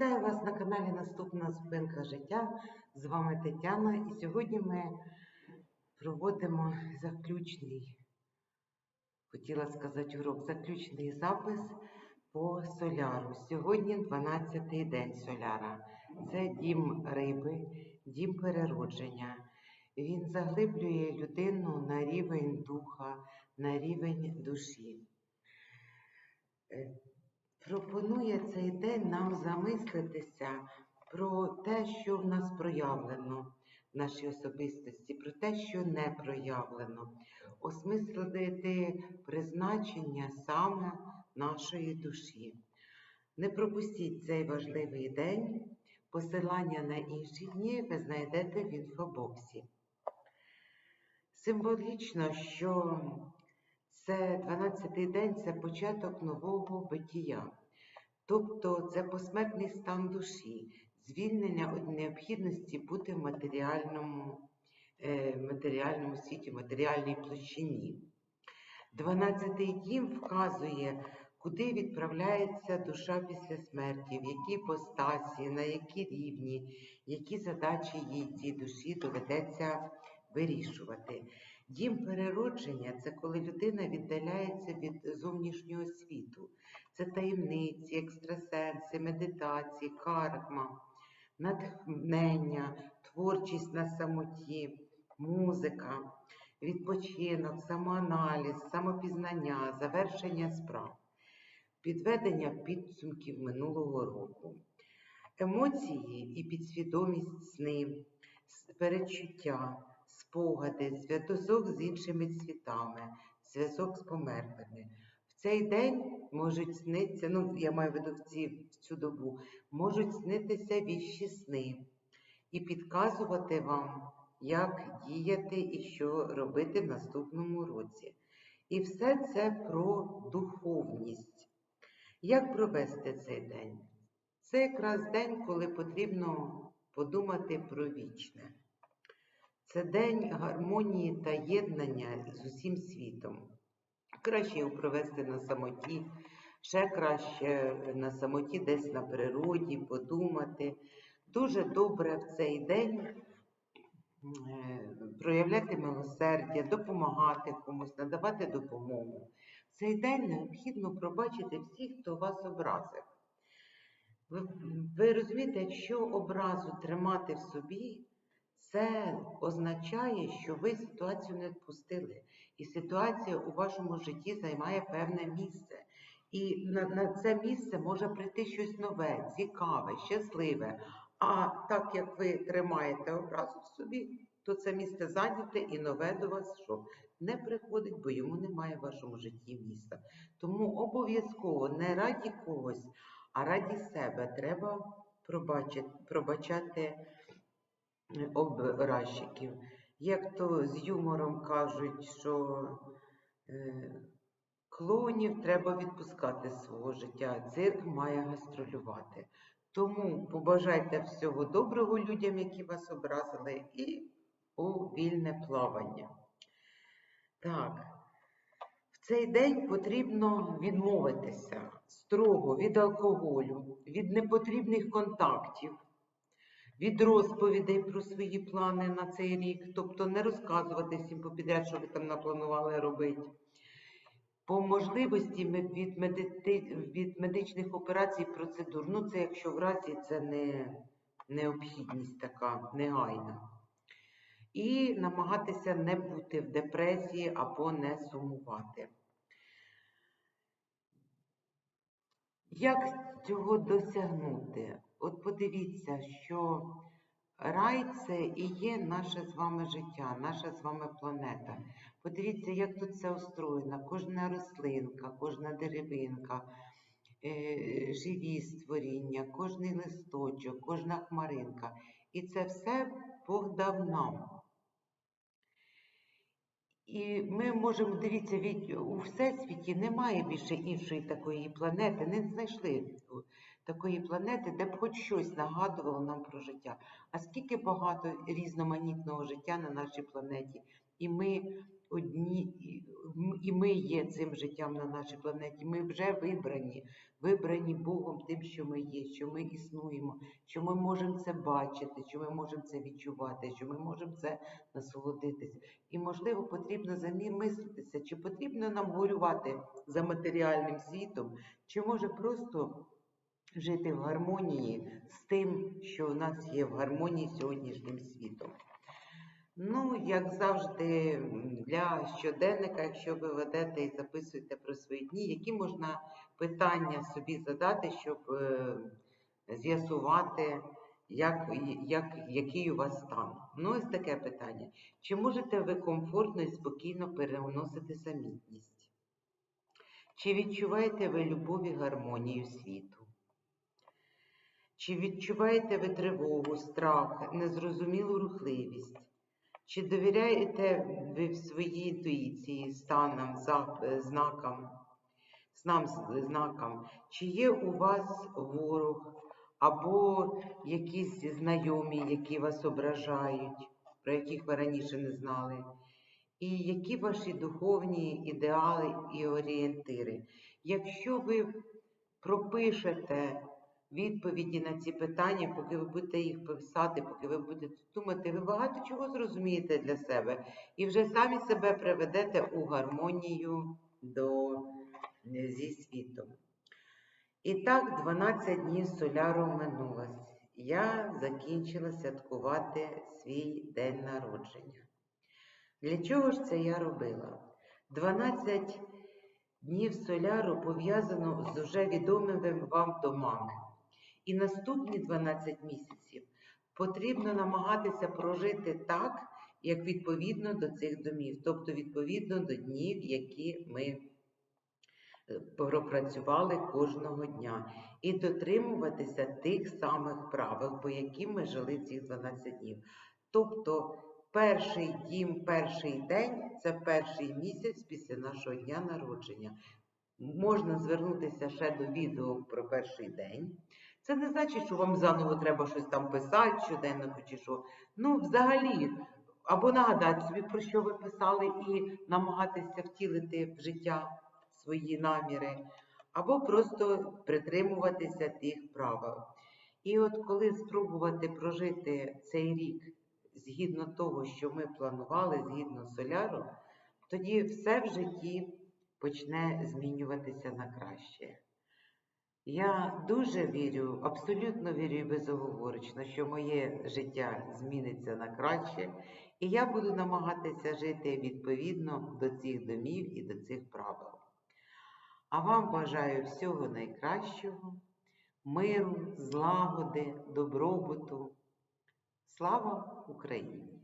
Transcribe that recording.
Вітаю вас на каналі Наступна зупинка життя. З вами Тетяна. І сьогодні ми проводимо заключний, хотіла сказати урок, заключний запис по соляру. Сьогодні 12-й день соляра. Це дім риби, дім переродження. Він заглиблює людину на рівень духа, на рівень душі. Пропонує цей день нам замислитися про те, що в нас проявлено в нашій особистості, про те, що не проявлено, осмислити призначення саме нашої душі. Не пропустіть цей важливий день. Посилання на інші дні ви знайдете в інфобоксі. Символічно, що це 12-й день це початок нового битія. Тобто це посмертний стан душі, звільнення від необхідності бути в матеріальному, е, матеріальному світі, матеріальній площині. 12-й дім вказує, куди відправляється душа після смерті, в якій постасі, на які рівні, які задачі їй цій душі доведеться вирішувати. Дім переродження це коли людина віддаляється від зовнішнього світу. Це таємниці, екстрасенси, медитації, карма, натхнення, творчість на самоті, музика, відпочинок, самоаналіз, самопізнання, завершення справ, підведення підсумків минулого року, емоції і підсвідомість сни, перечуття спогади, зв'язок з іншими світами, зв'язок з померлими. В цей день можуть снитися, ну я маю в виду в, в цю добу, можуть снитися віщі сни і підказувати вам, як діяти і що робити в наступному році. І все це про духовність. Як провести цей день? Це якраз день, коли потрібно подумати про вічне. Це день гармонії та єднання з усім світом. Краще його провести на самоті, ще краще на самоті десь на природі, подумати. Дуже добре в цей день е, проявляти милосердя, допомагати комусь, надавати допомогу. В цей день необхідно пробачити всіх, хто вас образив. Ви, ви розумієте, якщо образу тримати в собі, це означає, що ви ситуацію не відпустили, і ситуація у вашому житті займає певне місце. І на, на це місце може прийти щось нове, цікаве, щасливе. А так як ви тримаєте образу в собі, то це місце зайняте і нове до вас що не приходить, бо йому немає в вашому житті місця. Тому обов'язково не раді когось, а раді себе треба пробачити, пробачати образчиків. Як то з юмором кажуть, що е, клоунів треба відпускати з свого життя, цирк має гастролювати. Тому побажайте всього доброго людям, які вас образили, і у вільне плавання. Так, в цей день потрібно відмовитися строго від алкоголю, від непотрібних контактів від розповідей про свої плани на цей рік, тобто не розказувати всім попідряд, що ви там напланували робити. По можливості від, медити... від медичних операцій процедур, ну це якщо в разі це не необхідність така негайна. І намагатися не бути в депресії або не сумувати. Як цього досягнути? От подивіться, що рай це і є наше з вами життя, наша з вами планета. Подивіться, як тут все устроєно. Кожна рослинка, кожна деревинка, е, живі створіння, кожний листочок, кожна хмаринка. І це все Бог дав нам. І ми можемо дивіться, від у всесвіті немає більше іншої такої планети, не знайшли такої планети, де б хоч щось нагадувало нам про життя. А скільки багато різноманітного життя на нашій планеті, і ми одні, і ми є цим життям на нашій планеті. Ми вже вибрані, вибрані Богом тим, що ми є, що ми існуємо, що ми можемо це бачити, що ми можемо це відчувати, що ми можемо це насолодитись. І, можливо, потрібно замислитися, чи потрібно нам горювати за матеріальним світом, чи може просто жити в гармонії з тим, що у нас є в гармонії з сьогоднішнім світом. Ну, як завжди, для щоденника, якщо ви ведете і записуєте про свої дні, які можна питання собі задати, щоб е, з'ясувати, як, як, який у вас стан. Ну, ось таке питання. Чи можете ви комфортно і спокійно переносити самітність? Чи відчуваєте ви любов і гармонію світу? Чи відчуваєте ви тривогу, страх, незрозумілу рухливість? Чи довіряєте ви в своїй інтуїції, станам, знакам, снам, знакам? Чи є у вас ворог або якісь знайомі, які вас ображають, про яких ви раніше не знали? І які ваші духовні ідеали і орієнтири? Якщо ви пропишете відповіді на ці питання, поки ви будете їх писати, поки ви будете думати, ви багато чого зрозумієте для себе і вже самі себе приведете у гармонію до, е, зі світом. І так, 12 днів соляру минулось. Я закінчила святкувати свій день народження. Для чого ж це я робила? 12 днів соляру пов'язано з уже відомими вам домами. І наступні 12 місяців потрібно намагатися прожити так, як відповідно до цих домів, тобто відповідно до днів, які ми е, пропрацювали кожного дня, і дотримуватися тих самих правил, по яким ми жили цих 12 днів. Тобто перший дім, перший день це перший місяць після нашого дня народження. Можна звернутися ще до відео про перший день. Це не значить, що вам заново треба щось там писати щоденно чи що. Ну, взагалі, або нагадати собі, про що ви писали, і намагатися втілити в життя свої наміри, або просто притримуватися тих правил. І от коли спробувати прожити цей рік згідно того, що ми планували, згідно соляру, тоді все в житті почне змінюватися на краще. Я дуже вірю, абсолютно вірю і безоговорочно, що моє життя зміниться на краще, і я буду намагатися жити відповідно до цих домів і до цих правил. А вам бажаю всього найкращого, миру, злагоди, добробуту. Слава Україні!